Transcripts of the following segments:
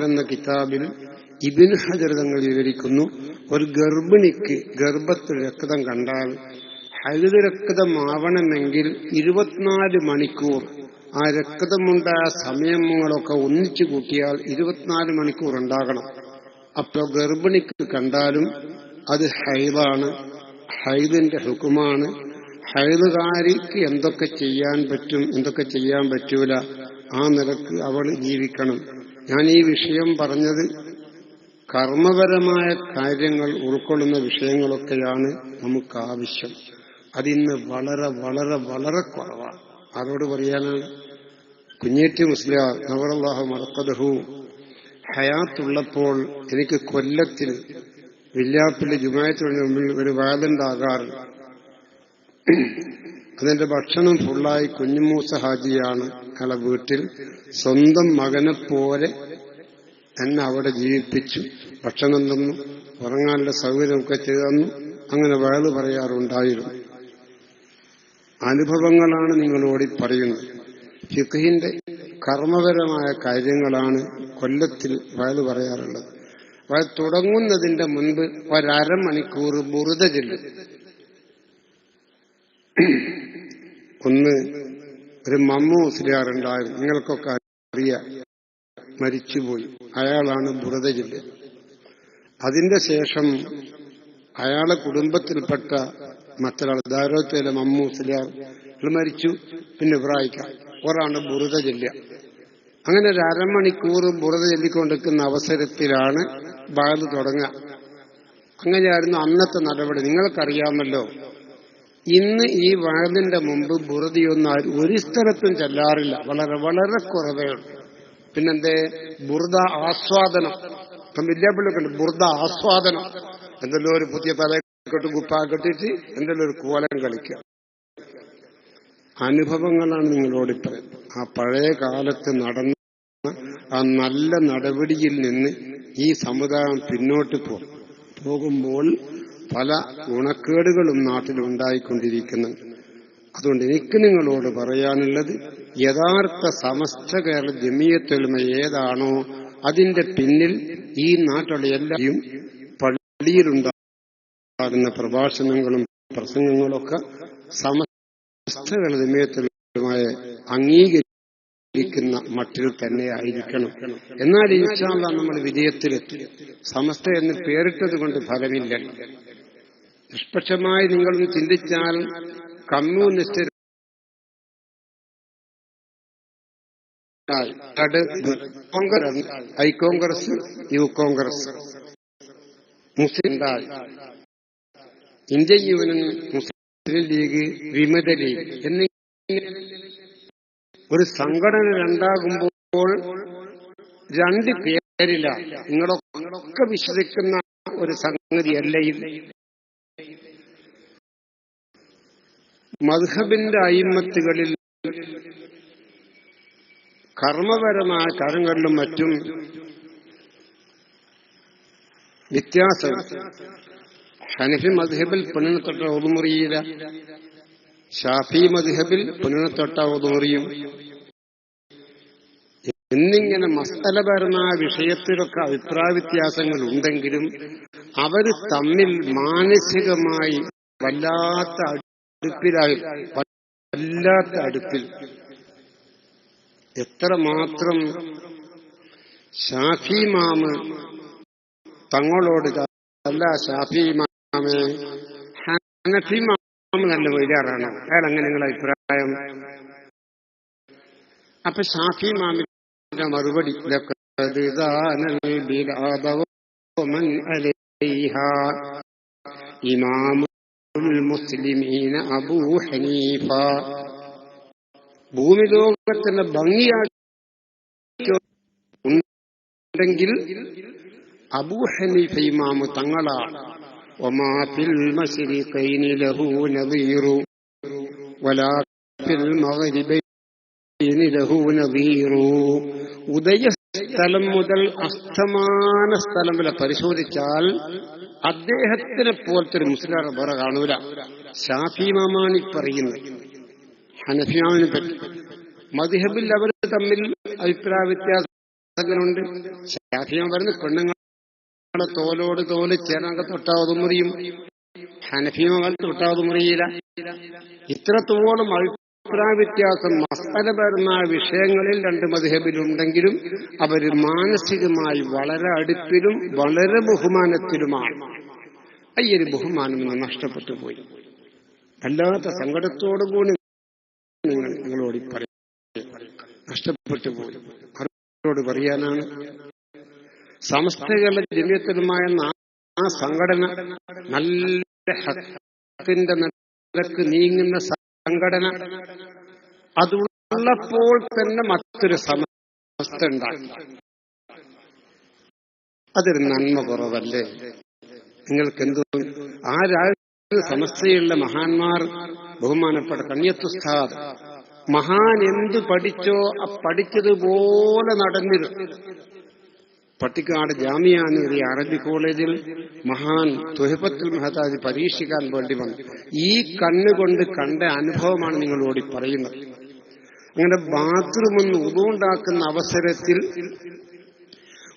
എന്ന കിതാബിൽ ഇബിൻ ഹജർ തങ്ങൾ വിവരിക്കുന്നു ഒരു ഗർഭിണിക്ക് ഗർഭത്തിൽ രക്തം കണ്ടാൽ ഹരിത രക്തമാവണമെങ്കിൽ ഇരുപത്തിനാല് മണിക്കൂർ. ആ രക്തമുണ്ടായ സമയങ്ങളൊക്കെ ഒന്നിച്ചു കൂട്ടിയാൽ ഇരുപത്തിനാല് മണിക്കൂർ ഉണ്ടാകണം. അപ്പോൾ ഗർഭിണിക്ക് കണ്ടാലും അത് ഹൈതാണ് ഹൈദിന്റെ ഹുക്കുമാണ്. ഹൈദുകാരിക്ക് എന്തൊക്കെ ചെയ്യാൻ പറ്റും എന്തൊക്കെ ചെയ്യാൻ പറ്റൂല ആ നിലയ്ക്ക് അവൾ ജീവിക്കണം. ഞാൻ ഈ വിഷയം പറഞ്ഞത് കർമ്മപരമായ കാര്യങ്ങൾ ഉൾക്കൊള്ളുന്ന വിഷയങ്ങളൊക്കെയാണ് നമുക്ക് ആവശ്യം അതിന്ന് വളരെ വളരെ വളരെ കുറവാണ്. ആരോട് പറയാനാണ്? കുഞ്ഞേറ്റി മുസ്ലിയാർ നവറല്ലാഹ മറക്കദഹു ഹയാത്തുള്ളപ്പോൾ എനിക്ക് കൊല്ലത്തിൽ വില്ലാപ്പിലെ ജുമായത്തിന് മുമ്പിൽ ഒരു വാലുണ്ടാകാറുണ്ട് അതിന്റെ ഭക്ഷണം ഫുള്ളായി കുഞ്ഞുമൂസ ഹാജിയാണ് അയാളെ വീട്ടിൽ. സ്വന്തം മകനെ പോലെ എന്നെ അവിടെ ജീവിപ്പിച്ചു. ഭക്ഷണം തന്നു ഉറങ്ങാനുള്ള സൗകര്യമൊക്കെ ചെയ്തു തന്നു. അങ്ങനെ വയത് പറയാറുണ്ടായിരുന്നു. അനുഭവങ്ങളാണ് നിങ്ങളോട് പറയുന്നത്. ഫിഖിന്റെ കർമ്മപരമായ കാര്യങ്ങളാണ് കൊല്ലത്തിൽ വയത് പറയാറുള്ളത്. വയത് തുടങ്ങുന്നതിന്റെ മുൻപ് ഒരമണിക്കൂർ ബുറുത ചെല്ലും. ഒന്ന് ഒരു മമ്മു മുസ്ലിയാറുണ്ടായിരുന്നു നിങ്ങൾക്കൊക്കെ അറിയാം മരിച്ചുപോയി. അയാളാണ് ബുറതജില്ല അതിന്റെ ശേഷം അയാളെ കുടുംബത്തിൽപ്പെട്ട മറ്റൊരാൾ ദാരോത്തിലെ മമ്മു മുസ്ലിയാർ മരിച്ചു. പിന്നെ ഇബ്രാഹിക്ക ഒരാണ് ബുറുത ജില്ല അങ്ങനെ ഒരു അരമണിക്കൂർ ബുറത ചൊല്ലിക്കൊണ്ടിരിക്കുന്ന അവസരത്തിലാണ് ബാഗ് തുടങ്ങുക. അങ്ങനെയായിരുന്നു അന്നത്തെ നടപടി. നിങ്ങൾക്കറിയാമല്ലോ ഇന്ന് ഈ വാതിന്റെ മുമ്പ് ബുറുതിയൊന്നും ആരും ഒരു സ്ഥലത്തും ചെല്ലാറില്ല. വളരെ വളരെ കുറവേ ഉള്ളൂ പിന്നെന്തേ? ബുറുദ ആസ്വാദനം. ഇപ്പം വിദ്യാപള്ളിയൊക്കെ ഉണ്ട്. ബുറുദ ആസ്വാദനം. എന്തെല്ലോ ഒരു പുതിയ തലക്കെട്ട് കുപ്പാക്കെട്ടിട്ട് എന്തെല്ലോ ഒരു കോലം കളിക്കുക. അനുഭവങ്ങളാണ് നിങ്ങളോട് പറയുന്നത് ആ പഴയ കാലത്ത് നടന്ന ആ നല്ല നടപടിയിൽ നിന്ന് ഈ സമുദായം പിന്നോട്ട് പോകും പോകുമ്പോൾ പല ഗുണക്കേടുകളും നാട്ടിലുണ്ടായിക്കൊണ്ടിരിക്കുന്നു. അതുകൊണ്ട് എനിക്ക് നിങ്ങളോട് പറയാനുള്ളത് യഥാർത്ഥ സമസ്ത കേരള ജമിയത്തൊരുമ ഏതാണോ അതിന്റെ പിന്നിൽ ഈ നാട്ടിലെ എല്ലാവരും പള്ളിയിലുണ്ടാകുന്ന പ്രഭാഷണങ്ങളും പ്രസംഗങ്ങളൊക്കെ സമസ്ത കേരള ജമിയത്തൊരുമായ അംഗീകരിക്കുന്ന മട്ടിൽ തന്നെ ആയിരിക്കണം. എന്നാൽ ഇൻഷാല്ല നമ്മൾ വിജയത്തിലെത്തി. സമസ്ത എന്ന് പേരിട്ടത് കൊണ്ട് ഫലമില്ല. നിഷ്പക്ഷമായി നിങ്ങളൊന്ന് ചിന്തിച്ചാൽ communist Congress I Congress U Congress. Muslim Indian Union Muslim League വിമത ലീഗ് എന്നിങ്ങനെ ഒരു സംഘടന രണ്ടാകുമ്പോൾ രണ്ട് പേരില്ല നിങ്ങളൊക്കെ വിശ്വസിക്കുന്ന ഒരു സംഗതിയല്ല ഇത് മധുഹബിന്റെ അയിമത്തുകളിൽ കർമ്മപരമായ കാര്യങ്ങളിലും മറ്റും വ്യത്യാസം. ഹനഫി മധുഹബിൽ പെണ്ണിനെ തൊട്ട ഒതുമുറിയില്ല ഷാഫി മധുഹബിൽ പെണ്ണിനെ തൊട്ട ഒതുമുറിയും എന്നിങ്ങനെ മസ്തലപരമായ വിഷയത്തിലൊക്കെ അഭിപ്രായ വ്യത്യാസങ്ങൾ ഉണ്ടെങ്കിലും അവർ തമ്മിൽ മാനസികമായി വല്ലാത്ത അടുപ്പിലായി. വല്ലാത്ത അടുപ്പിൽ. എത്ര മാത്രം ഷാഫി മാമ് തങ്ങളോട് അല്ല ഷാഫി മാമേ ഹനഫി മാമ നല്ല വൈകാറാണ്. അയാൾ അങ്ങനെ നിങ്ങളുടെ അഭിപ്രായം? അപ്പൊ ഷാഫി മാമിന്റെ മറുപടി ഇമാം മുസ്ലിമീന അബൂ ഹനീഫ ഭൂമി ലോകത്തിന്റെ ഭംഗിയാക്കി ഉണ്ടെങ്കിൽ അബൂ ഹനീഫ ഇമാമ് തങ്ങളാണ് وما في المشرقين له نظير ولا في المغربين له نظير ഉദയ സ്ഥലം മുതൽ അസ്തമാന സ്ഥലം വരെ പരിശോധിച്ചാൽ അദ്ദേഹത്തിനെ പോലത്തെ ഒരു മുസ്ലിം വേറെ കാണൂല. ഷാഫി മാമാണി പറയുന്നത്. ഹനഫിയാമിനെ പറ്റി. മദ്ഹബിൽ അവർ തമ്മിൽ അഭിപ്രായ വ്യത്യാസം വ്യത്യാസങ്ങളുണ്ട് ഷാഫിയം പറയുന്നത് പെണ്ണുങ്ങളെ തോലോട് തോൽ ചേർന്നൊക്കെ തൊട്ടാവതും മുറിയും ഹനഫിയമകൾ തൊട്ടാവതും മുറിയില്ല ഇത്രത്തോളം അഭിപ്രായ വ്യത്യാസം മസ്തലപരമായ വിഷയങ്ങളിൽ രണ്ട് മധുഹബിലുണ്ടെങ്കിലും അവർ മാനസികമായി വളരെ അടുപ്പിലും വളരെ ബഹുമാനത്തിലുമാണ്. അയ്യൊരു ബഹുമാനം നഷ്ടപ്പെട്ടു പോയി. അല്ലാത്ത സങ്കടത്തോടു കൂടി നിങ്ങൾ നിങ്ങളോട് നഷ്ടപ്പെട്ടു പോയി. പറയാനാണ്? സമസ്തകളുടെ ജമ്യത്തിലുമായ ആ സംഘടന നല്ല നിരക്ക് നീങ്ങുന്ന സംഘടന. അതുള്ളപ്പോൾ തന്നെ മറ്റൊരു സമസ്ത ഉണ്ടാക്കി അതൊരു നന്മ കുറവല്ലേ? നിങ്ങൾക്ക് എന്തോ ആ രാജ്യത്തിന് സമസ്തയുള്ള മഹാന്മാർ ബഹുമാനപ്പെട്ട കണ്യത്തുസ്ഥാദ് മഹാൻ എന്തു പഠിച്ചോ ആ പഠിച്ചതുപോലെ നടന്നിരുന്നു. പട്ടിക്കാട് ജാമിയാനേറിയ അറബി കോളേജിൽ മഹാൻ തുഹബത്തുൽ മഹതാജ് പരീക്ഷിക്കാൻ വേണ്ടി വന്നു. ഈ കണ്ണുകൊണ്ട് കണ്ട അനുഭവമാണ് നിങ്ങളോട് പറയുന്നത്. അങ്ങനെ ബാത്റൂം ഒന്ന് ഉതുണ്ടാക്കുന്ന അവസരത്തിൽ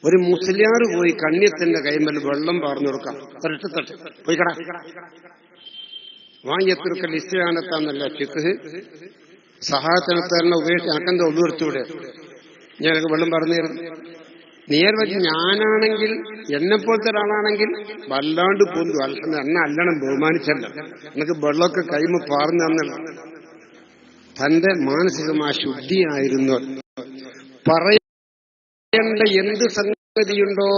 ഒരു മുസ്ലിയാർ പോയി കണ്യത്തിന്റെ കൈമൽ വെള്ളം പാർന്നു കൊടുക്കാം. ഒരൊറ്റ തട്ട്. പോയി കട. വാങ്ങിയത്തിർക്കൽ ഇസ്ലാനത്താന്നല്ല ചിക്ക് സഹായത്തിനത്തന്നെ ഉപയോഗിച്ച് എനക്കെന്താ ഒന്നുകൊടുത്തൂടെ ഞാനൊക്കെ വെള്ളം പറഞ്ഞു തരുന്നു നേർ വെച്ച് ഞാനാണെങ്കിൽ എന്നെപ്പോലത്തെ ഒരാളാണെങ്കിൽ വല്ലാണ്ട് പോന്തു. അല്ല എന്നെ അല്ലണം ബഹുമാനിച്ചല്ല. എനിക്ക് വെള്ളമൊക്കെ കൈമ പാർന്നു തന്നല്ല. തന്റെ മാനസികമായ ശുദ്ധിയായിരുന്നു. പറയേണ്ട എന്ത് സംഗതിയുണ്ടോ?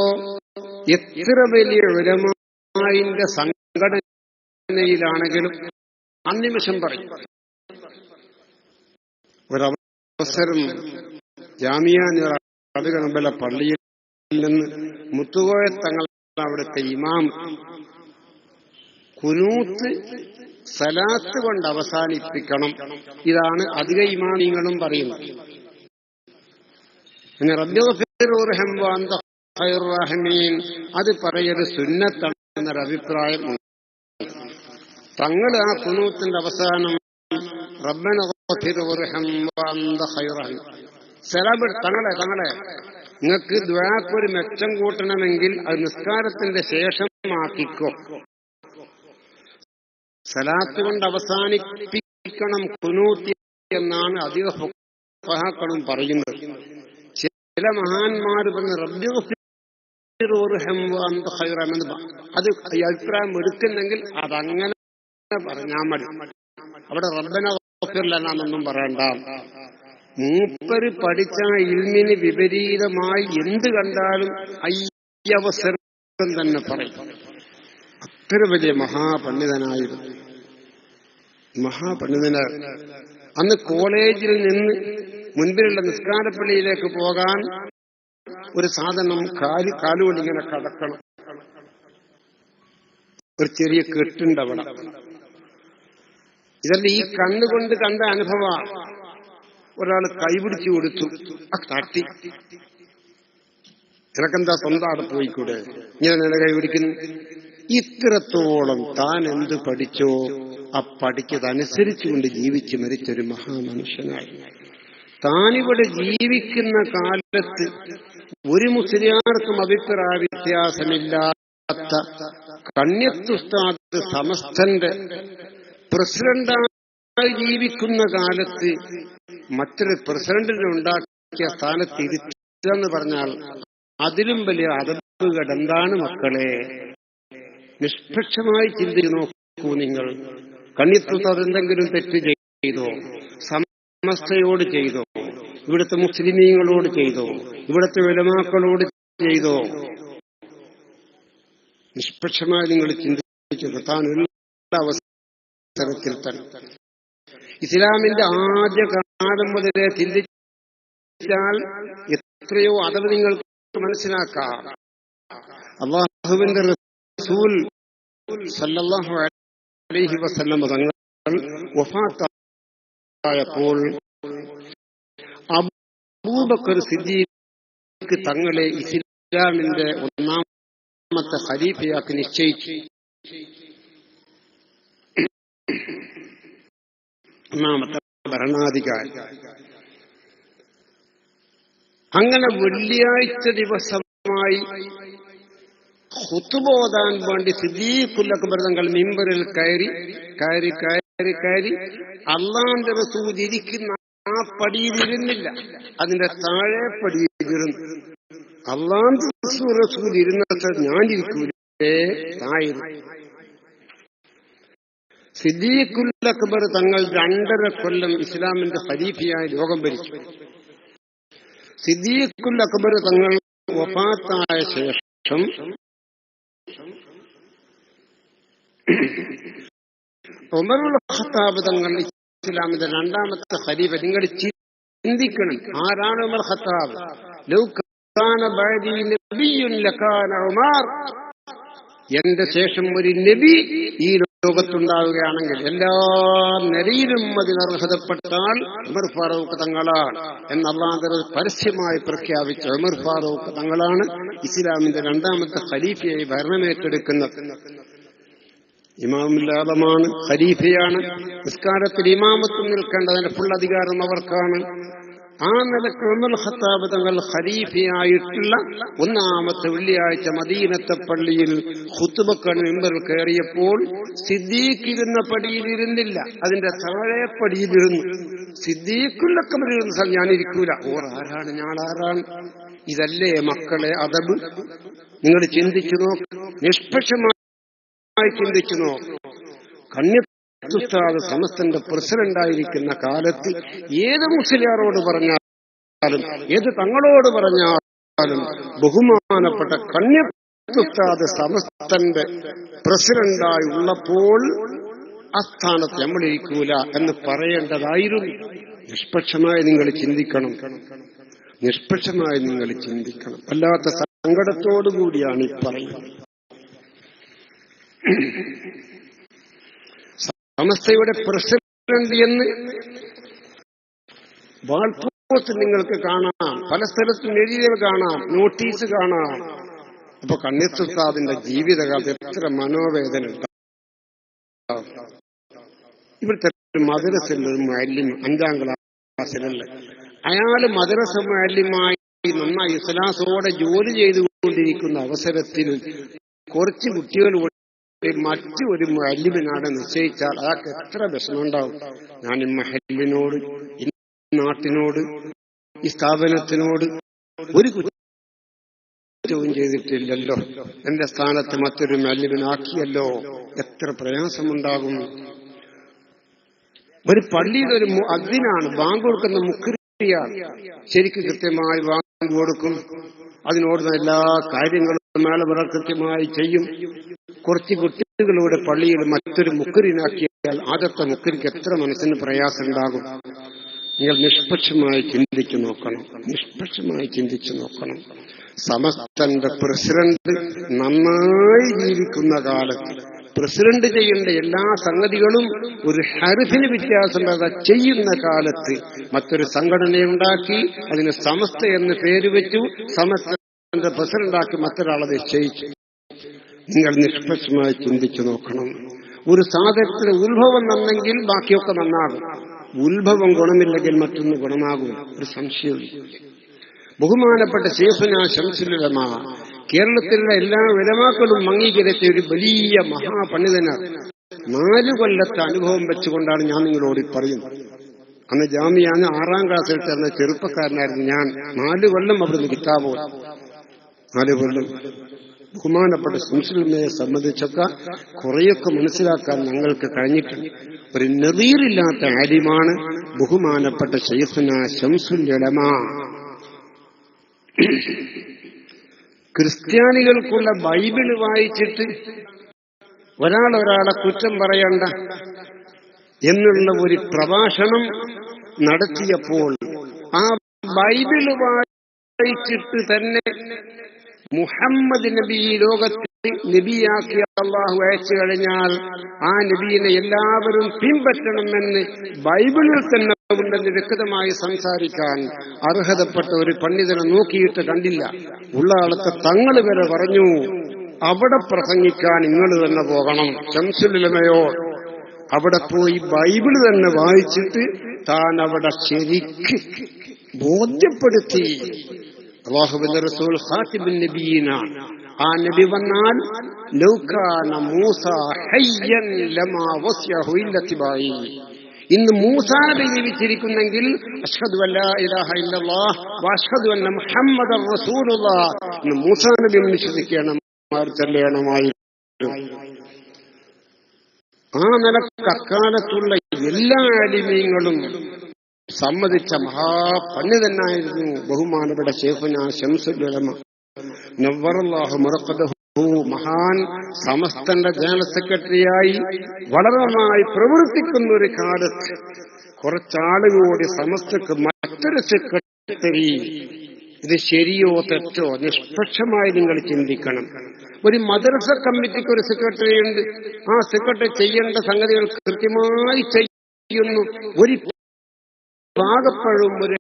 എത്ര വലിയ ഉലമായിന്റെ സംഘടനയിലാണെങ്കിലും അന്നിമിഷം പറയും. ഒരവസരം ജാമിയ കടുകണമ്പല പള്ളിയിൽ നിന്ന് മുത്തുകോയ തങ്ങൾ അവിടുത്തെ ഇമാം. കുനൂത്ത് സലാത്ത് കൊണ്ട് അവസാനിപ്പിക്കണം. ഇതാണ് അധിക ഇമാമിങ്ങളും പറയുന്നത്. അത് പറയൊരു സുന്നത്താണ് അഭിപ്രായം തങ്ങൾ ആ കുനൂത്തിന്റെ അവസാനം റബ്ബന സലാബ് തങ്ങളെ തങ്ങളെ. നിങ്ങൾക്ക് ദ്വാക്കൊരു മെച്ചം കൂട്ടണമെങ്കിൽ അത് നിസ്കാരത്തിന്റെ ശേഷം ആക്കിക്കോ സലാത്ത് കൊണ്ട് അവസാനിപ്പിക്കണം കുനൂത്തി എന്നാണ് അധിക പറയുന്നത്. ചില മഹാന്മാർ പറഞ്ഞ റബ്ബി അത് അഭിപ്രായം എടുക്കുന്നെങ്കിൽ അതങ്ങനെ പറഞ്ഞാൽ മതി. അവിടെ റബ്ബനെ ഓഫിറില്ലെന്നൊന്നും പറയണ്ട. മൂപ്പര് പഠിച്ച ഇൽമിന് വിപരീതമായി എന്ത് കണ്ടാലും അയ്യവസരം തന്നെ പറയും. അത്ര വലിയ മഹാപണ്ഡിതനായിരുന്നു. മഹാപണ്ഡിതന അന്ന് കോളേജിൽ നിന്ന് മുൻപിലുള്ള നിസ്കാരപ്പള്ളിയിലേക്ക് പോകാൻ ഒരു സാധനം കാൽ കാലുകൊണ്ട് ഇങ്ങനെ കടക്കണം. ഒരു ചെറിയ കെട്ടുണ്ട് അവിടെ. ഇതല്ല ഈ കണ്ണുകൊണ്ട് കണ്ട അനുഭവമാണ് ഒരാൾ കൈപിടിച്ചു കൊടുത്തു. ആ തട്ടി നിനക്കെന്താ സ്വന്തം അവിടെ പോയിക്കൂടെ? ഇങ്ങനെ നിന്നെ കൈപിടിക്കുന്നു. ഇത്രത്തോളം താൻ എന്ത് പഠിച്ചോ ആ പഠിച്ചതനുസരിച്ചുകൊണ്ട് ജീവിച്ച് മരിച്ചൊരു മഹാമനുഷ്യനായി. താനിവിടെ ജീവിക്കുന്ന കാലത്ത് ഒരു മുസ്ലിയാർക്കും അഭിപ്രായ വ്യത്യാസമില്ലാത്ത കണ്യത്തുസ്താദ് സമസ്തന്റെ പ്രസിഡന്റായി ജീവിക്കുന്ന കാലത്ത് മറ്റൊരു പ്രസിഡന്റിനെ ഉണ്ടാക്കിയ സ്ഥാനത്ത് ഇരുത്തുക പറഞ്ഞാൽ അതിലും വലിയ അതമ്പുകൾ എന്താണ് മക്കളെ? നിഷ്പക്ഷമായി ചിന്തിച്ചു നോക്കൂ നിങ്ങൾ. കണ്ണിത്തുസ്താദ് എന്തെങ്കിലും തെറ്റ് ചെയ്തോ സമസ്തയോട് ചെയ്തോ ഇവിടുത്തെ മുസ്ലിമീങ്ങളോട് ചെയ്തോ ഇവിടുത്തെ വിലമാക്കളോട് ചെയ്തോ നിഷ്പക്ഷമായി നിങ്ങൾ ചിന്തിച്ചു താനുള്ള അവസരത്തിൽ തന്നെ. ഇസ്ലാമിന്റെ ആദ്യ കാലം മുതലേ ചിന്തിച്ചാൽ എത്രയോ അതവ് നിങ്ങൾക്ക് മനസ്സിലാക്കാം. അള്ളാഹുവിന്റെ റസൂൽ സല്ലല്ലാഹു അലൈഹി വസല്ലം തങ്ങൾ വഫാത്തായപ്പോൾ അബൂബക്കർ സിദ്ദീഖ് തങ്ങളെ ഇസ്ലാമിന്റെ ഒന്നാമത്തെ ഖലീഫയാക്കി നിശ്ചയിച്ചു. ഒന്നാമത്തെ ഭരണാധികാരി. അങ്ങനെ വെള്ളിയാഴ്ച ദിവസമായി ഹുത്തുബോധാൻ വേണ്ടി സിദ്ദീഖുല്ലക്ബർ തങ്ങൾ മിമ്പറിൽ കയറി കയറി കയറി കയറി അള്ളാന്റെ റസൂൽ ഇരിക്കുന്ന ആ പടിയിലിരുന്നില്ല അതിന്റെ താഴെ പടിയിലിരുന്നു അള്ളാന്റെ റസൂൽ ഇരുന്നിട്ട് ഞാനിരിക്കൂലേ താഴെ സിദ്ദീഖുൽ അക്ബർ തങ്ങൾ രണ്ടര കൊല്ലം ഇസ്ലാമിന്റെ ഹരീഫിയായി ലോകം ഭരിച്ചു. സിദ്ദീഖുൽ തങ്ങൾ വഫാത്തായ ശേഷം ഉമറുൽ ഖത്താബ് തങ്ങൾ ഇസ്ലാമിന്റെ രണ്ടാമത്തെ ഖലീഫ. നിങ്ങൾ ചിന്തിക്കണം ആരാണ് ഉമർ ഖത്താബ്? എന്റെ ശേഷം ഒരു നബി ഈ ലോകത്തുണ്ടാവുകയാണെങ്കിൽ എല്ലാ നിലയിലും അതിനർഹതപ്പെട്ടാൽ ഉമർ ഫാറൂഖ് തങ്ങളാണ് എന്നല്ലാതെ പരസ്യമായി പ്രഖ്യാപിച്ച ഉമർ ഫാറൂഖ് തങ്ങളാണ് ഇസ്ലാമിന്റെ രണ്ടാമത്തെ ഖലീഫയായി ഭരണമേറ്റെടുക്കുന്നത് ഇമാമില്ലാതമാണ് ഖലീഫയാണ്. നിസ്കാരത്തിൽ ഇമാമത്തും നിൽക്കേണ്ടതിന്റെ ഫുൾ അധികാരം അവർക്കാണ്. ആ നിലയ്ക്ക് ഉമർ തങ്ങൾ ഖലീഫയായിട്ടുള്ള ഒന്നാമത്തെ വെള്ളിയാഴ്ച മദീനത്തെ പള്ളിയിൽ ഹുത്തുബക്കൺ മെമ്പർ കയറിയപ്പോൾ സിദ്ദീഖ് ഇരുന്ന പടിയിൽ ഇരുന്നില്ല അതിന്റെ താഴെ പടിയിലിരുന്നു. സിദ്ദീഖുല്ലൊക്കെ ഇരുന്ന ഞാൻ ഇരിക്കൂല ഓർ ആരാണ്? ഞാൻ ആരാണ്? ഇതല്ലേ മക്കളെ അതബ്? നിങ്ങൾ ചിന്തിച്ചു നോക്ക്. നിഷ്പക്ഷമായി ചിന്തിച്ചു നോക്ക്. കണ്യത്തുസ്താദ് സമസ്തന്റെ പ്രസിഡന്റായിരിക്കുന്ന കാലത്ത് ഏത് മുസ്ലിയാരോട് പറഞ്ഞാലും ഏത് തങ്ങളോട് പറഞ്ഞാലും ബഹുമാനപ്പെട്ട കണ്യത്തുസ്താദ് സമസ്തന്റെ പ്രസിഡന്റായി ഉള്ളപ്പോൾ ആ സ്ഥാനത്ത് നമ്മളിരിക്കൂല എന്ന് പറയേണ്ടതായിരുന്നു. നിഷ്പക്ഷമായി നിങ്ങൾ ചിന്തിക്കണം. നിഷ്പക്ഷമായി നിങ്ങൾ ചിന്തിക്കണം. അല്ലാത്ത സങ്കടത്തോടുകൂടിയാണ് ഈ പറയുന്നത്. സമസ്തയുടെ പ്രസിഡന്റ് എന്ന് വാൾപോസ്റ്റ് നിങ്ങൾക്ക് കാണാം. പല സ്ഥലത്തും എഴുതിയത് കാണാം. നോട്ടീസ് കാണാം. അപ്പൊ കണ്ണിത്തുസാദിന്റെ ജീവിതകാലത്ത് എത്ര മനോവേദന ഇവിടുത്തെ മദ്രസിലുള്ള ഒരു മാലിന്യം അഞ്ചാം ക്ലാസ്സിലല്ലേ? അയാൾ മദ്രസ മാലിന്യമായി നന്നായി ഇസ്ലാസോടെ ജോലി ചെയ്തുകൊണ്ടിരിക്കുന്ന അവസരത്തിൽ കുറച്ച് കുട്ടികൾ മറ്റു ഒരു മല്ലിമിനാടെ നിശ്ചയിച്ചാൽ അയാൾക്ക് എത്ര വിഷമമുണ്ടാവും ഞാൻ ഈ മഹലിനോട് ഈ നാട്ടിനോട് ഈ സ്ഥാപനത്തിനോട് ഒരു കുറ്റവും ചെയ്തിട്ടില്ലല്ലോ. എന്റെ സ്ഥാനത്ത് മറ്റൊരു മല്ലിമിനാക്കിയല്ലോ. എത്ര പ്രയാസമുണ്ടാകും. ഒരു പള്ളിയിൽ ഒരു അതിനാണ് ബാങ്ക് കൊടുക്കുന്ന മുക്രിയാണ് ശരിക്കും കൃത്യമായി ബാങ്ക് കൊടുക്കും. അതിനോടുന്ന എല്ലാ കാര്യങ്ങളും മേളവിറ കൃത്യമായി ചെയ്യും. കുറച്ച് കുട്ടികളുടെ പള്ളിയിൽ മറ്റൊരു മുക്കരിനാക്കിയാൽ ആദ്യത്തെ മുക്കരിക്ക് എത്ര മനസ്സിന് പ്രയാസമുണ്ടാകും? നിങ്ങൾ നിഷ്പക്ഷമായി ചിന്തിച്ചു നോക്കണം. നിഷ്പക്ഷമായി ചിന്തിച്ചു നോക്കണം. സമസ്തന്റെ പ്രസിഡന്റ് നന്നായി ജീവിക്കുന്ന കാലത്ത് പ്രസിഡന്റ് ചെയ്യേണ്ട എല്ലാ സംഗതികളും ഒരു ഹരിഫിന് വ്യത്യാസമില്ലാതെ ചെയ്യുന്ന കാലത്ത് മറ്റൊരു സംഘടനയുണ്ടാക്കി അതിന് സമസ്ത എന്ന് പേര് വെച്ചു സമസ്ത പ്രസിഡന്റാക്കി മറ്റൊരാളെ നിശ്ചയിച്ചു. നിങ്ങൾ നിഷ്പക്ഷമായി ചിന്തിച്ചു നോക്കണം. ഒരു സാധനത്തിൽ ഉത്ഭവം നന്നെങ്കിൽ ബാക്കിയൊക്കെ നന്നാകും. ഉത്ഭവം ഗുണമില്ലെങ്കിൽ മറ്റൊന്ന് ഗുണമാകും. ഒരു സംശയമില്ല ബഹുമാനപ്പെട്ട ശേഷന ശംസുലമ കേരളത്തിലുള്ള എല്ലാ വിലമാക്കളും അംഗീകരിച്ച ഒരു വലിയ മഹാപണ്ഡിതനാണ്. നാലു കൊല്ലത്തെ അനുഭവം വെച്ചുകൊണ്ടാണ് ഞാൻ നിങ്ങളോട് പറയുന്നത്. അന്ന് ജാമ്യാണ് ആറാം ക്ലാസ്സിൽ ചേർന്ന ചെറുപ്പക്കാരനായിരുന്നു ഞാൻ. നാലു കൊല്ലം അവിടുന്ന് കിട്ടാവോ നാലു കൊല്ലം. ബഹുമാനപ്പെട്ട സുംസുലമയെ സംബന്ധിച്ചൊക്കെ കുറെയൊക്കെ മനസ്സിലാക്കാൻ ഞങ്ങൾക്ക് കഴിഞ്ഞിട്ടുണ്ട്. ഒരു നെറിയിലില്ലാത്ത ആര്യമാണ് ബഹുമാനപ്പെട്ട ഷെയ്ഖുന ശംസുലമ ക്രിസ്ത്യാനികൾക്കുള്ള ബൈബിൾ വായിച്ചിട്ട് ഒരാൾ ഒരാളെ കുറ്റം പറയണ്ട എന്നുള്ള ഒരു പ്രഭാഷണം നടത്തിയപ്പോൾ ആ ബൈബിൾ വായിച്ചിട്ട് തന്നെ മുഹമ്മദ് നബി ലോകത്തെ നബിയാക്കി അള്ളാഹു അയച്ചു കഴിഞ്ഞാൽ ആ നബീനെ എല്ലാവരും പിൻപറ്റണമെന്ന് ബൈബിളിൽ തന്നെ ഉണ്ടെന്ന് വ്യക്തമായി സംസാരിക്കാൻ അർഹതപ്പെട്ട ഒരു പണ്ഡിതനെ നോക്കിയിട്ട് കണ്ടില്ല. ഉള്ള ആളത്തെ തങ്ങൾ വരെ പറഞ്ഞു അവിടെ പ്രസംഗിക്കാൻ നിങ്ങൾ തന്നെ പോകണം. ശംസുലമയോ അവിടെ പോയി ബൈബിൾ തന്നെ വായിച്ചിട്ട് താൻ അവിടെ ശരിക്ക് ബോധ്യപ്പെടുത്തി. അള്ളാഹുബിന്റെ റസൂൽ ആ നബി വന്നാൽ ലൗകാന മൂസ ഹയ്യൻ ലമാ വസ്യഹു ഇല്ല തിബായി. ഇന്ന് മൂസാ നബി ജീവിച്ചിരിക്കുന്നെങ്കിൽ അഷ്ഹദു അല്ലാ ഇലാഹ ഇല്ലല്ലാഹ് വഅഷ്ഹദു അന്ന മുഹമ്മദർ റസൂലുള്ളാഹ്. ഇന്ന് മൂസാ നബി വിശ്വസിക്കണം ചെല്ലണമായി ആ നിലയ്ക്ക് എല്ലാ അടിമീങ്ങളും സമ്മതിച്ച മഹാപണ്ഡിതനായിരുന്നു ബഹുമാനപ്പെട്ട ഷേഖുന ശംസുലമ നവറല്ലാഹു മുറക്കദഹു മഹാൻ സമസ്തന്റെ ജനറൽ സെക്രട്ടറിയായി വളരെ നന്നായി പ്രവർത്തിക്കുന്ന ഒരു കാലത്ത് കുറച്ചാളുകൂടി സമസ്തക്ക് മറ്റൊരു സെക്രട്ടറി. ഇത് ശരിയോ തെറ്റോ നിഷ്പക്ഷമായി നിങ്ങൾ ചിന്തിക്കണം. ഒരു മദ്രസ കമ്മിറ്റിക്ക് ഒരു സെക്രട്ടറി ഉണ്ട് ആ സെക്രട്ടറി ചെയ്യേണ്ട സംഗതികൾ കൃത്യമായി ചെയ്യുന്നു. ഒരു പാകപ്പഴും ഒരു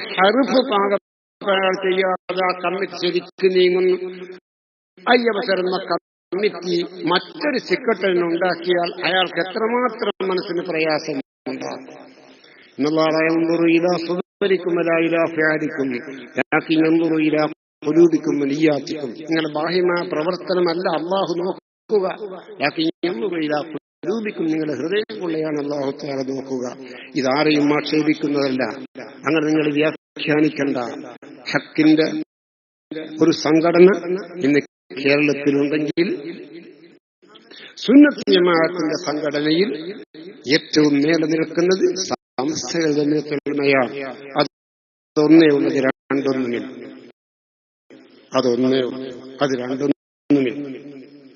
ഹറുഫ് പാകപ്പഴ ചെയ്യാതെ ആ കമ്മിറ്റി ശരിക്ക് നീങ്ങുന്നു അയ്യവസരം കമ്മിറ്റി മറ്റൊരു സെക്രട്ടറിനെ ഉണ്ടാക്കിയാൽ അയാൾക്ക് എത്രമാത്രം മനസ്സിന് പ്രയാസം ഉണ്ടാകും ും. നിങ്ങളുടെ ബാഹ്യമായ പ്രവർത്തനമല്ല അള്ളാഹു നോക്കുക. രൂപിക്കും നിങ്ങളുടെ ഹൃദയം കൊള്ളയാണ് അള്ളാഹുത്താല നോക്കുക. ഇതാരെയും ആക്ഷേപിക്കുന്നതല്ല. അങ്ങനെ നിങ്ങൾ വ്യാഖ്യാനിക്കേണ്ട. ഹക്കിന്റെ ഒരു സംഘടന ഇന്ന് കേരളത്തിലുണ്ടെങ്കിൽ സുന്നത്ത് ജമാഅത്തിന്റെ സംഘടനയിൽ ഏറ്റവും മേലെ നിൽക്കുന്നത് സംസ്ഥകളുടെ നേതൃത്വമാണ് അതൊന്നേ ഉള്ളത് രണ്ടൊന്നിൽ അതൊന്നേ അത് രണ്ടൊന്നിൽ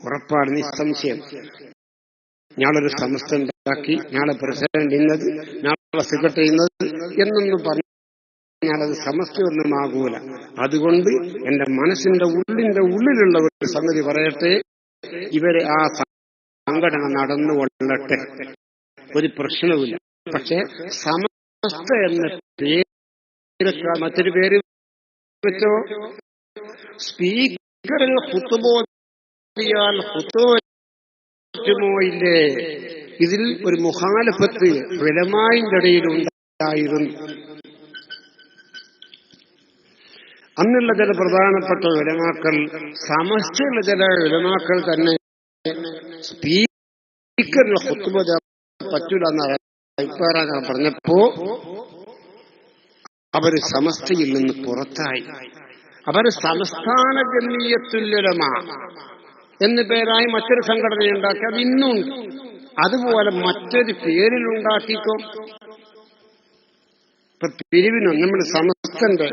ഉറപ്പാണ് നിസ്സംശയം. ഞാളൊരു സംസ്ഥ ഉണ്ടാക്കി ഞാളെ പ്രസിഡന്റ് ഇന്നത് ഞാളെ സെക്രട്ടറി ഇന്നത് എന്നൊന്നും പറഞ്ഞു ഞാനത് സമസ്തയൊന്നുമാകൂല. അതുകൊണ്ട് എന്റെ മനസ്സിന്റെ ഉള്ളിന്റെ ഉള്ളിലുള്ള ഒരു സംഗതി പറയട്ടെ. ഇവർ ആ സംഘടന നടന്നു കൊള്ളട്ടെ. ഒരു പ്രശ്നവുമില്ല. പക്ഷെ സമസ്ത എന്ന പേര് മറ്റൊരു പേര് വെച്ചോ? സ്പീക്കറിൽ ഹുത്തുബോധിയാൽ ഹുത്തുമോ ഇല്ലേ ഇതിൽ ഒരു മുഖാലഫത്ത് വിലമായിന്റെ ഇടയിൽ ഉണ്ടായിരുന്നു. അന്നുള്ള ചില പ്രധാനപ്പെട്ട വിലമാക്കൾ സമസ്തയുള്ള ചില വിലമാക്കൾ തന്നെ സ്പീക്കറിന് പറ്റൂല എന്ന അഭിപ്രായം പറഞ്ഞപ്പോ അവർ സമസ്തയിൽ നിന്ന് പുറത്തായി. അവർ സംസ്ഥാന ജമീയത്തുല്യലമ എന്ന് പേരായി മറ്റൊരു സംഘടന ഉണ്ടാക്കി. അത് ഇന്നുണ്ട് അതുപോലെ മറ്റൊരു പേരിലുണ്ടാക്കിക്കോ ഇപ്പൊ പിരിവിനോ നമ്മുടെ സമസ്തന്റെ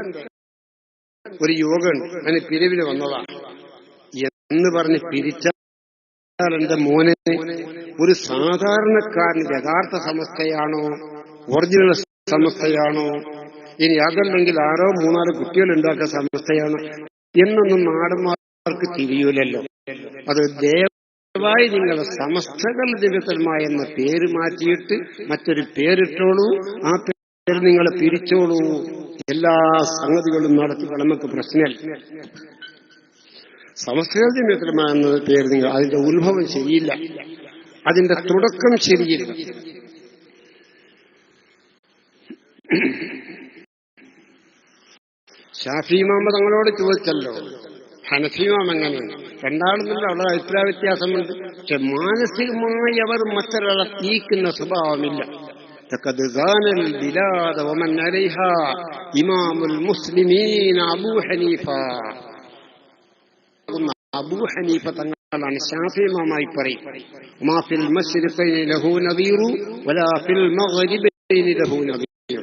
ഒരു യോഗമുണ്ട് അതിന് പിരിവിന് വന്നതാണ് എന്ന് പറഞ്ഞ് പിരിച്ചാൽ എന്റെ മോനെ ഒരു സാധാരണക്കാരൻ യഥാർത്ഥ സമസ്തയാണോ? ഒറിജിനൽ സമസ്തയാണോ? ഇനി അതല്ലെങ്കിൽ ആരോ മൂന്നാൽ കുട്ടികൾ ഉണ്ടാക്കിയ സമസ്തയാണോ. എന്നൊന്നും നാടന്മാർക്ക് തിരിയൂലല്ലോ. അത് ദയവായി നിങ്ങൾ സമസ്തകൾ ദിവസമായ എന്ന പേര് മാറ്റിയിട്ട് മറ്റൊരു പേരിട്ടോളൂ. ആ പേര് നിങ്ങൾ പിരിച്ചോളൂ. എല്ലാ സംഗതികളും നടത്തുക നമുക്ക് പ്രശ്നമല്ല. ദിവസന്മ എന്ന പേര് നിങ്ങൾ അതിന്റെ ഉത്ഭവം ശരിയില്ല. അതിന്റെ തുടക്കം ശരിയില്ല. ഷാഫി മാമ തങ്ങളോട് ചോദിച്ചല്ലോ. ഹനഫിമാം എങ്ങനെയാണ്? രണ്ടാളുമില്ല അവിടെ അഭിപ്രായ വ്യത്യാസമുണ്ട് പക്ഷെ മാനസികമായി അവർ മറ്റൊരാളെ തീക്കുന്ന സ്വഭാവമില്ല لقد غان البلاد ومن عليها إمام المسلمين أبو حنيفة അബൂ ഹനീഫ തങ്ങളാണ് ഷാഫി ഇമാമായി പറയും മാഫിൽ മശ്രിഖൈനി ലഹു നദീറു വലാ ഫിൽ മഗ്രിബൈനി ലഹു നദീർ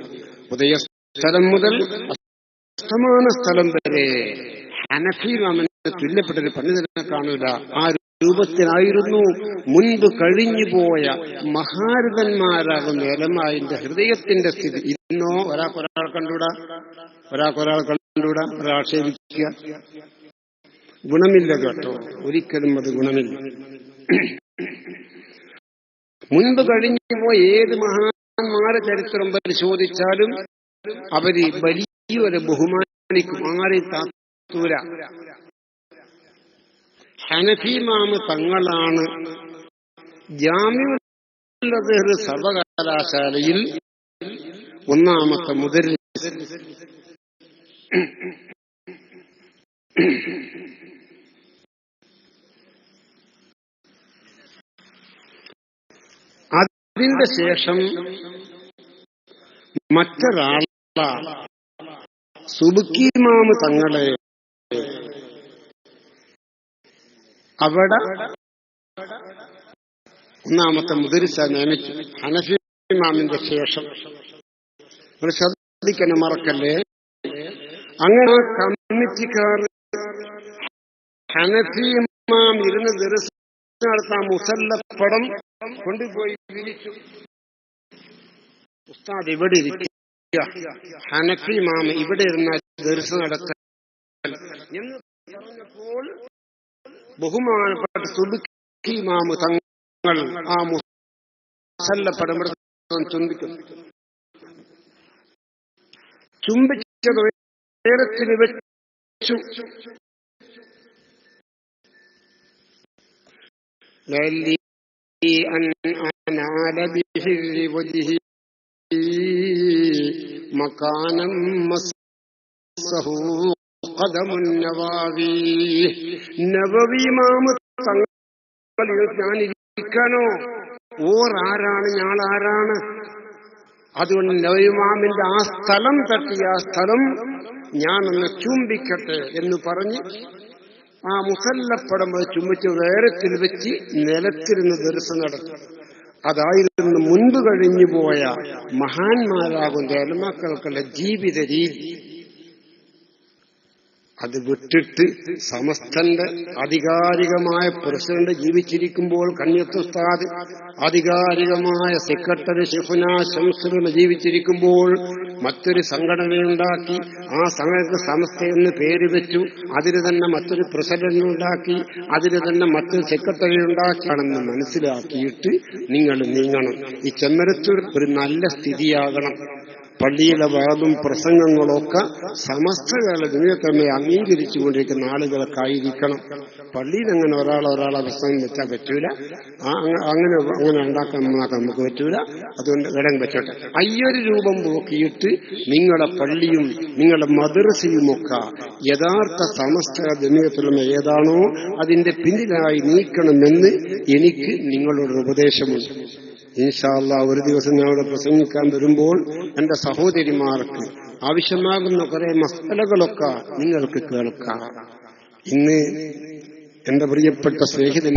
ഉദയ സ്ഥലം മുതൽ അസ്തമാന സ്ഥലം വരെ ഹനഫി ഇമാമിന് തുല്യപ്പെട്ട ഒരു പണ്ഡിതനെ കാണൂല. ആ രൂപത്തിലായിരുന്നു മുൻപ് കഴിഞ്ഞുപോയ മഹാരഥന്മാരാകുന്ന എലമായിന്റെ ഹൃദയത്തിന്റെ സ്ഥിതി. ഇന്നോ ഒരാൾക്കൊരാൾ കണ്ടൂടാ ഒരാൾക്കൊരാൾ കണ്ടൂടാ ഒരാൾ ക്ഷേമിക്കുക ഗുണമില്ല കേട്ടോ. ഒരിക്കലും അത് ഗുണമില്ല. മുൻപ് കഴിഞ്ഞുപോയ ഏത് മഹാന്മാരെ ചരിത്രം പരിശോധിച്ചാലും അവർ വലിയൊരു ബഹുമാനിക്കും. ആരെ താത്തൂര ഹനഫിമാമ് തങ്ങളാണ്. ജാമ്യ സർവകലാശാലയിൽ ഒന്നാമത്തെ മുതൽ. അതിന്റെ ശേഷം മറ്റൊരാള സുബുക്കിമാമ് തങ്ങളെ അവിടെ ഒന്നാമത്തെ മുതിരിച്ച നിയമിച്ചു. ഹനഫി ഇമാമിന്റെ ശേഷം. നിങ്ങൾ ശ്രദ്ധിക്കണം മറക്കല്ലേ? അങ്ങനെ കമ്മിറ്റിക്കാർ ഹനഫി ഇമാം ഇരുന്ന് ദിവസം നടത്താൻ മുസല്ലപ്പടം കൊണ്ടുപോയി വിരിച്ചു. ഉസ്താദ് ഇവിടെ ഇരിക്കുക. ഹനഫി ഇമാം ഇവിടെ ഇരുന്നാൽ ദർസ് നടത്താൻ. എന്ന് പറഞ്ഞപ്പോൾ ബഹുമാനപ്പെട്ട സുബുക്കി ഇമാമ് തങ്ങൾ ആ മുസല്ലപ്പടം എടുത്ത് ചുംബിക്കുന്നു ചുംബിച്ചത് ഉയരത്തിന് വെച്ചു لعلي أن أنال به وجهي مكانا مسه ഞാനിരിക്കാനോ നവവിമാമ സംഘങ്ങളിൽ ഓർ ആരാണ് ഞാൻ ആരാണ് അതുകൊണ്ട് നവയുമാമിന്റെ ആ സ്ഥലം തട്ടിയ ആ സ്ഥലം ഞാനൊന്ന് ചുംബിക്കട്ടെ എന്ന് പറഞ്ഞ് ആ മുസല്ലപ്പടം അത് ചുംബിച്ച് വേരത്തിൽ വെച്ച് നിലത്തിരുന്ന് ദർശനം നടത്തി. അതായിരുന്നു മുൻപ് കഴിഞ്ഞു പോയ മഹാന്മാരാകും തേലമാക്കൾക്കുള്ള ജീവിത രീതി. അത് വിട്ടിട്ട് സമസ്തന്റെ ആധികാരികമായ പ്രസിഡന്റ് ജീവിച്ചിരിക്കുമ്പോൾ കന്യത്തുസ്താദ് ആധികാരികമായ സെക്രട്ടറി ഷിഫുന ശംസുന ജീവിച്ചിരിക്കുമ്പോൾ മറ്റൊരു സംഘടനയുണ്ടാക്കി ആ സംഘടന സമസ്ത എന്ന് പേര് വെച്ചു അതിന് തന്നെ മറ്റൊരു പ്രസിഡന്റ് ഉണ്ടാക്കി അതിന് തന്നെ മറ്റൊരു സെക്രട്ടറി ഉണ്ടാക്കിയാണെന്ന് മനസ്സിലാക്കിയിട്ട് നിങ്ങൾ നീങ്ങണം. ഈ ചെമ്മരത്തൂർ ഒരു നല്ല സ്ഥിതിയാകണം. പള്ളിയിലെ വാദും പ്രസംഗങ്ങളൊക്കെ സമസ്തകാല ദുനിയത്തമ്മെ അംഗീകരിച്ചു കൊണ്ടിരിക്കുന്ന ആളുകൾക്കായിരിക്കണം. പള്ളിയിൽ അങ്ങനെ ഒരാൾ ഒരാളെ പ്രസംഗം വെച്ചാൽ പറ്റൂല. അങ്ങനെ അങ്ങനെ ഉണ്ടാക്കാൻ നമുക്ക് പറ്റൂല. അതുകൊണ്ട് ഇടം വെച്ചോട്ടെ. അയ്യൊരു രൂപം നോക്കിയിട്ട് നിങ്ങളുടെ പള്ളിയും നിങ്ങളുടെ മദ്രസയും ഒക്കെ യഥാർത്ഥ സമസ്ത ദുനിയത്തുള്ള ഏതാണോ അതിന്റെ പിന്നിലായി നീക്കണമെന്ന് എനിക്ക് നിങ്ങളോട് ഉപദേശമുണ്ട്. ഇൻഷാല്ല ഒരു ദിവസം ഞാൻ പ്രസംഗിക്കാൻ വരുമ്പോൾ എന്റെ സഹോദരിമാർക്ക് ആവശ്യമാകുന്ന കുറെ മസലകളൊക്കെ നിങ്ങൾക്ക് കേൾക്കാം. ഇന്ന് എന്റെ പ്രിയപ്പെട്ട സ്നേഹിതൻ